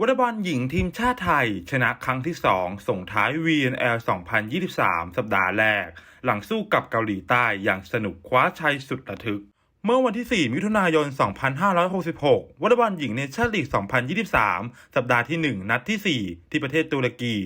วอลเลย์บอลหญิงทีมชาติไทย ชนะครั้งที่ 2 ส่งท้าย VNL 2023 สัปดาห์แรก หลังสู้กับเกาหลีใต้อย่างสนุกคว้าชัยสุดระทึก เมื่อวันที่ 4 มิถุนายน 2566 วอลเลย์บอลหญิงเนชั่นลีก 2023 สัปดาห์ที่ 1 นัดที่ 4 ที่ประเทศตุรกี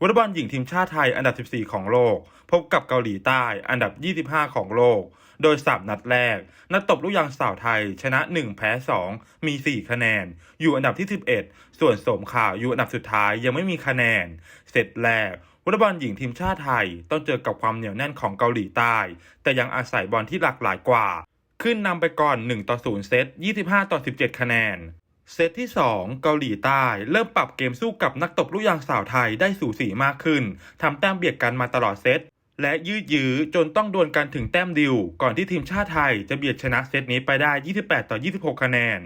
วอลเลย์บอลหญิงทีมชาติไทยอันดับ 14 ของโลก พบกับเกาหลีใต้อันดับ 25 ของโลก โดยสับนัดแรก นัดตบลูกยางสาวไทย ชนะ 1 แพ้ 2 มี 4 คะแนน อยู่อันดับที่ 11 ส่วนสมข่าวอยู่อันดับสุดท้ายยังไม่มีคะแนน เสร็จแรกวอลเลย์บอลหญิงทีมชาติไทย ต้องเจอกับความเหนียวแน่นของเกาหลีใต้ แต่ยังอาศัยบอลที่หลากหลายกว่า ขึ้นนำไปก่อน 1 ต่อ 0 เซต 25 ต่อ 17 คะแนน เซตที่ 2 เกาหลีใต้ เริ่มปรับเกมสู้กับนักตบลูกยางสาวไทยได้สูสีมากขึ้น ทำแต้มเบียดกันมาตลอดเซต และยืดยื้อจนต้องดวลกันถึงแต้มดิว ก่อนที่ทีมชาติไทยจะเบียดชนะเซตนี้ไปได้ 28 ต่อ 26 คะแนน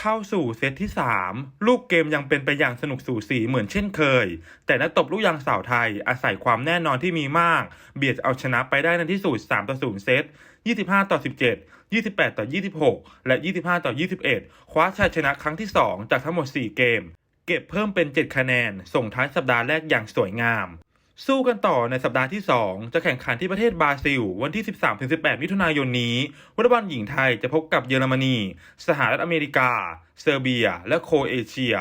เข้าสู่เซตที่ 3 ลูกเกมยังเป็นไปอย่างสนุกสูสีเหมือนเช่นเคย แต่นักตบลูกยางสาวไทยอาศัยความแน่นอนที่มีมาก เบียดเอาชนะไปได้ในที่สุด3ต่อ0เซต 25 ต่อ 17 28 ต่อ 26 และ 25 ต่อ 21 คว้าชัยชนะครั้งที่ 2 จากทั้งหมด 4 เกม เก็บเพิ่มเป็น 7 คะแนน ส่งท้ายสัปดาห์แรกอย่างสวยงาม สู้กันต่อในสัปดาห์ที่ 2 จะแข่งขันที่ประเทศบราซิล วันที่ 13-18 มิถุนายนนี้วอลเลย์บอลหญิงไทยจะพบกับเยอรมนี สหรัฐอเมริกา เซอร์เบีย และโครเอเชีย